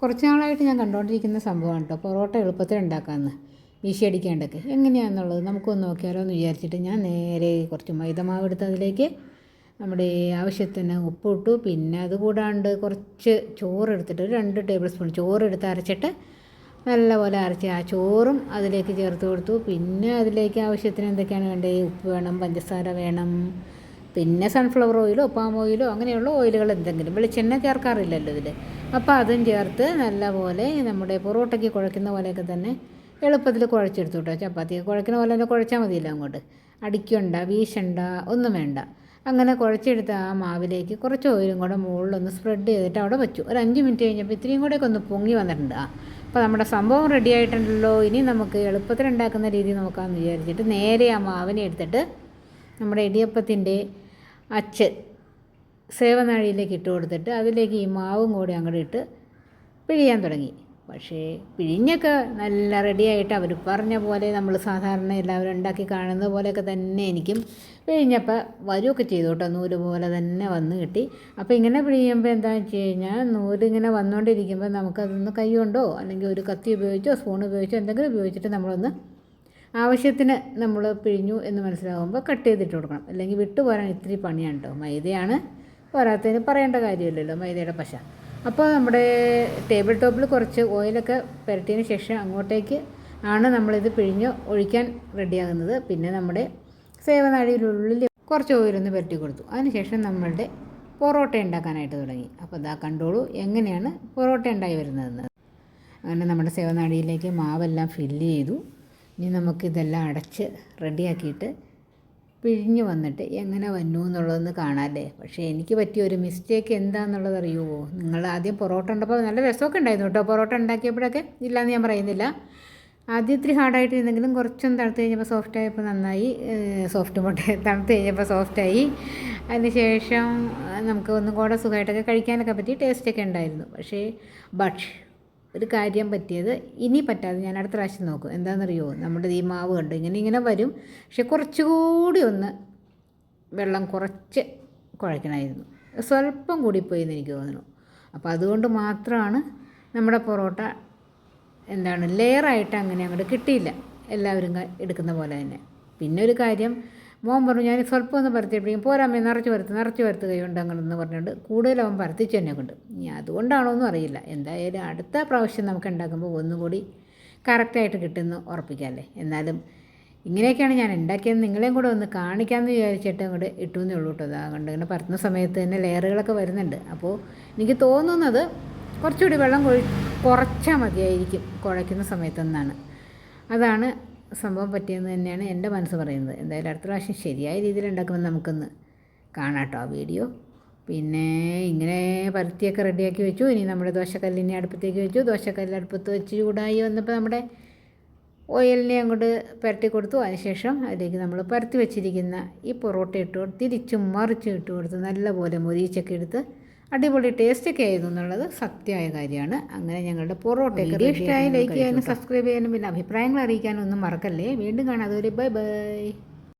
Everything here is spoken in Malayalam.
കുറച്ച് നാളായിട്ട് ഞാൻ കണ്ടുകൊണ്ടിരിക്കുന്ന സംഭവമാണ് കേട്ടോ പൊറോട്ട എളുപ്പത്തിൽ ഉണ്ടാക്കാമെന്ന് വീശി അടിക്കാണ്ടൊക്കെ എങ്ങനെയാണെന്നുള്ളത് നമുക്കൊന്ന് നോക്കിയാലോ എന്ന് വിചാരിച്ചിട്ട് ഞാൻ നേരെ കുറച്ച് മൈദമാവ് എടുത്ത് അതിലേക്ക് നമ്മുടെ ആവശ്യത്തിന് ഉപ്പിട്ടു. പിന്നെ പിന്നെ അതുകൂടാണ്ട് കുറച്ച് ചോറ് എടുത്തിട്ട് രണ്ട് ടേബിൾ സ്പൂൺ ചോറ് എടുത്ത് അരച്ചിട്ട് നല്ലപോലെ അരച്ച് ആ ചോറും അതിലേക്ക് ചേർത്ത് കൊടുത്തു. പിന്നെ അതിലേക്ക് ആവശ്യത്തിന് എന്തൊക്കെയാണ് വേണ്ടത്? ഉപ്പ് വേണം പഞ്ചസാര വേണം പിന്നെ സൺഫ്ലവർ ഓയിലോ പാം ഓയിലോ അങ്ങനെയുള്ള ഓയിലുകൾ എന്തെങ്കിലും വെളിച്ചെണ്ണ ചേർക്കാറില്ലല്ലോ ഇതിൽ അപ്പോൾ അതും ചേർത്ത് നല്ലപോലെ നമ്മുടെ പൊറോട്ടയ്ക്ക് കുഴക്കുന്ന പോലെയൊക്കെ തന്നെ എളുപ്പത്തിൽ കുഴച്ചെടുത്തു കേട്ടോ ചപ്പാത്തി കുഴക്കുന്ന പോലെ തന്നെ കുഴച്ചാൽ മതിയല്ലോ അങ്ങോട്ട്. അടിക്കണ്ട വീശണ്ട ഒന്നും വേണ്ട. അങ്ങനെ കുഴച്ചെടുത്ത ആ മാവിലേക്ക് കുറച്ച് ഓയിലും കൂടെ മുകളിലൊന്ന് സ്പ്രെഡ് ചെയ്തിട്ട് അവിടെ വെച്ചു. ഒരു അഞ്ച് മിനിറ്റ് കഴിഞ്ഞപ്പോൾ ഇത്രയും കൂടെയൊക്കെ ഒന്ന് പൊങ്ങി വന്നിട്ടുണ്ട്. ആ അപ്പോൾ നമ്മുടെ സംഭവം റെഡി ആയിട്ടുണ്ടല്ലോ. ഇനി നമുക്ക് എളുപ്പത്തിൽ ഉണ്ടാക്കുന്ന രീതി നോക്കാമെന്ന് വിചാരിച്ചിട്ട് നേരെ ആ മാവിനെ എടുത്തിട്ട് നമ്മുടെ ഇടിയപ്പത്തിന്റെ അച്ച് സേവനാഴിയിലേക്ക് ഇട്ട് കൊടുത്തിട്ട് അതിലേക്ക് ഈ മാവും കൂടി അങ്ങോട്ട് ഇട്ട് പിഴിയാൻ തുടങ്ങി. പക്ഷേ പിഴിഞ്ഞൊക്കെ നല്ല റെഡിയായിട്ട് അവർ പറഞ്ഞ പോലെ നമ്മൾ സാധാരണ എല്ലാവരും ഉണ്ടാക്കി കാണുന്ന പോലെയൊക്കെ തന്നെ എനിക്കും പിഴിഞ്ഞപ്പോൾ വരുമൊക്കെ ചെയ്തു കേട്ടോ. നൂൽ പോലെ തന്നെ വന്ന് കിട്ടി. അപ്പോൾ ഇങ്ങനെ പിഴിയുമ്പോൾ എന്താണെന്ന് വെച്ച് കഴിഞ്ഞാൽ നൂലിങ്ങനെ വന്നുകൊണ്ടിരിക്കുമ്പോൾ നമുക്കതൊന്ന് കൈ കൊണ്ടോ അല്ലെങ്കിൽ ഒരു കത്തി ഉപയോഗിച്ചോ സ്പൂൺ ഉപയോഗിച്ചോ എന്തെങ്കിലും ഉപയോഗിച്ചിട്ട് നമ്മളൊന്ന് ആവശ്യത്തിന് നമ്മൾ പിഴിഞ്ഞു എന്ന് മനസ്സിലാകുമ്പോൾ കട്ട് ചെയ്തിട്ട് കൊടുക്കണം. അല്ലെങ്കിൽ വിട്ടു പോരാൻ ഇത്തിരി പണിയാണ് കേട്ടോ മൈദയാണ് പോരാത്തതിന് പറയേണ്ട കാര്യമില്ലല്ലോ മൈദയുടെ പശ. അപ്പോൾ നമ്മുടെ ടേബിൾ ടോപ്പിൽ കുറച്ച് ഓയിലൊക്കെ പുരട്ടിയതിന് ശേഷം അങ്ങോട്ടേക്ക് ആണ് നമ്മളിത് പിഴിഞ്ഞ് ഒഴിക്കാൻ റെഡിയാകുന്നത് പിന്നെ നമ്മുടെ സേവനാഴിയിലുള്ളിൽ കുറച്ച് ഓയിലൊന്ന് പുരട്ടി കൊടുത്തു. അതിനുശേഷം നമ്മളുടെ പൊറോട്ട ഉണ്ടാക്കാനായിട്ട് തുടങ്ങി. അപ്പോൾ ഇതാ കണ്ടോളൂ എങ്ങനെയാണ് പൊറോട്ട ഉണ്ടായി വരുന്നതെന്ന്. അങ്ങനെ നമ്മുടെ സേവനാടിയിലേക്ക് മാവെല്ലാം ഫില്ല് ചെയ്തു. ഇനി നമുക്കിതെല്ലാം അടച്ച് റെഡിയാക്കിയിട്ട് പിഴിഞ്ഞ് വന്നിട്ട് എങ്ങനെ വന്നു എന്നുള്ളതൊന്ന് കാണാമല്ലേ പക്ഷേ എനിക്ക് പറ്റിയ ഒരു മിസ്റ്റേക്ക് എന്താണെന്നുള്ളത് അറിയുമോ നിങ്ങൾ ആദ്യം പൊറോട്ട ഉണ്ടപ്പോൾ നല്ല രസമൊക്കെ ഉണ്ടായിരുന്നു കേട്ടോ. പൊറോട്ട ഉണ്ടാക്കിയപ്പോഴൊക്കെ ഇല്ലയെന്ന് ഞാൻ പറയുന്നില്ല. ആദ്യം ഇത്തിരി ഹാർഡായിട്ട് ഇരുന്നെങ്കിലും കുറച്ചൊന്ന് തണുത്ത് കഴിഞ്ഞപ്പോൾ സോഫ്റ്റ് ആയപ്പോൾ നന്നായി സോഫ്റ്റ് മുട്ട തണുത്ത് കഴിഞ്ഞപ്പോൾ സോഫ്റ്റായി അതിന് ശേഷം നമുക്ക് ഒന്നും കൂടെ സുഖമായിട്ടൊക്കെ കഴിക്കാനൊക്കെ പറ്റി ടേസ്റ്റൊക്കെ ഉണ്ടായിരുന്നു. പക്ഷേ ബട്ട് ഒരു കാര്യം പറ്റിയത് ഇനി പറ്റാതെ ഞാൻ അടുത്ത പ്രാവശ്യം നോക്കും. എന്താണെന്നറിയോ? നമ്മുടെ ഈ മാവ് കണ്ടു? ഇങ്ങനെ ഇങ്ങനെ വരും. പക്ഷെ കുറച്ചുകൂടി ഒന്ന് വെള്ളം കുറച്ച് കുഴക്കണമായിരുന്നു. സ്വല്പം കൂടിപ്പോയി എന്ന് എനിക്ക് തോന്നുന്നു. അപ്പോൾ അതുകൊണ്ട് മാത്രമാണ് നമ്മുടെ പൊറോട്ട എന്താണ് ലെയറായിട്ട് അങ്ങനെ അങ്ങോട്ട് കിട്ടിയില്ല. എല്ലാവരും എടുക്കുന്ന പോലെ തന്നെ. പിന്നെ ഒരു കാര്യം മോൻ പറഞ്ഞു ഞാൻ സ്വല്പം ഒന്ന് പരത്തിയപ്പോഴേക്കും പോരാമ്മേ നിറച്ച് പരത്ത് നിറച്ച് പരത്ത് കൈകൊണ്ട് അങ്ങനെന്ന് പറഞ്ഞുകൊണ്ട് കൂടുതൽ അവൻ പരത്തിച്ച് തന്നെ കൊണ്ട്. ഇനി അതുകൊണ്ടാണോ എന്നും അറിയില്ല. എന്തായാലും അടുത്ത പ്രാവശ്യം നമുക്ക് ഉണ്ടാക്കുമ്പോൾ ഒന്നുകൂടി കറക്റ്റായിട്ട് കിട്ടുമെന്ന് ഉറപ്പിക്കാമല്ലേ എന്നാലും ഇങ്ങനെയൊക്കെയാണ് ഞാൻ ഉണ്ടാക്കിയത്. നിങ്ങളെയും കൂടെ ഒന്ന് കാണിക്കാമെന്ന് വിചാരിച്ചിട്ട് അങ്ങോട്ട് ഇട്ടു എന്നേ ഉള്ളൂ കേട്ടോ. അതുകൊണ്ട് ഇങ്ങനെ പരത്തുന്ന സമയത്ത് തന്നെ ലെയറുകളൊക്കെ വരുന്നുണ്ട്. അപ്പോൾ എനിക്ക് തോന്നുന്നത് കുറച്ചുകൂടി വെള്ളം കൊഴി കുറച്ചാൽ മതിയായിരിക്കും കുഴയ്ക്കുന്ന സമയത്തെന്നാണ്. അതാണ് സംഭവം പറ്റിയെന്ന് തന്നെയാണ് എന്റെ മനസ്സ് പറയുന്നത്. എന്തായാലും അടുത്ത പ്രാവശ്യം ശരിയായ രീതിയിൽ ഉണ്ടാക്കുമ്പോൾ നമുക്കൊന്ന് കാണാം കേട്ടോ ആ വീഡിയോ. പിന്നെ ഇങ്ങനെ പരുത്തിയൊക്കെ റെഡിയാക്കി വെച്ചു. ഇനി നമ്മുടെ ദോശക്കല്ലിനെ അടുപ്പത്തേക്ക് വെച്ചു. ദോശക്കല്ല് അടുപ്പത്ത് വെച്ച് ചൂടായി വന്നപ്പോൾ നമ്മുടെ ഓയിലിനെ അങ്ങോട്ട് പുരട്ടി കൊടുത്തു. അതിനുശേഷം അതിലേക്ക് നമ്മൾ പരത്തി വെച്ചിരിക്കുന്ന ഈ പൊറോട്ട ഇട്ട് തിരിച്ചും മറിച്ചും ഇട്ട് കൊടുത്ത് നല്ലപോലെ മൊരിച്ചൊക്കെ എടുത്ത് അടിപൊളി ടേസ്റ്റൊക്കെ ആയിരുന്നു എന്നുള്ളത് സത്യമായ കാര്യമാണ്. അങ്ങനെ ഞങ്ങളുടെ പൊറോട്ടയൊക്കെ ഇഷ്ടമായി ലൈക്ക് ചെയ്യാനും സബ്സ്ക്രൈബ് ചെയ്യാനും പിന്നെ അഭിപ്രായങ്ങൾ അറിയിക്കാനും ഒന്നും മറക്കല്ലേ. വീണ്ടും കാണാം. അതുവരെ ബൈ ബൈ.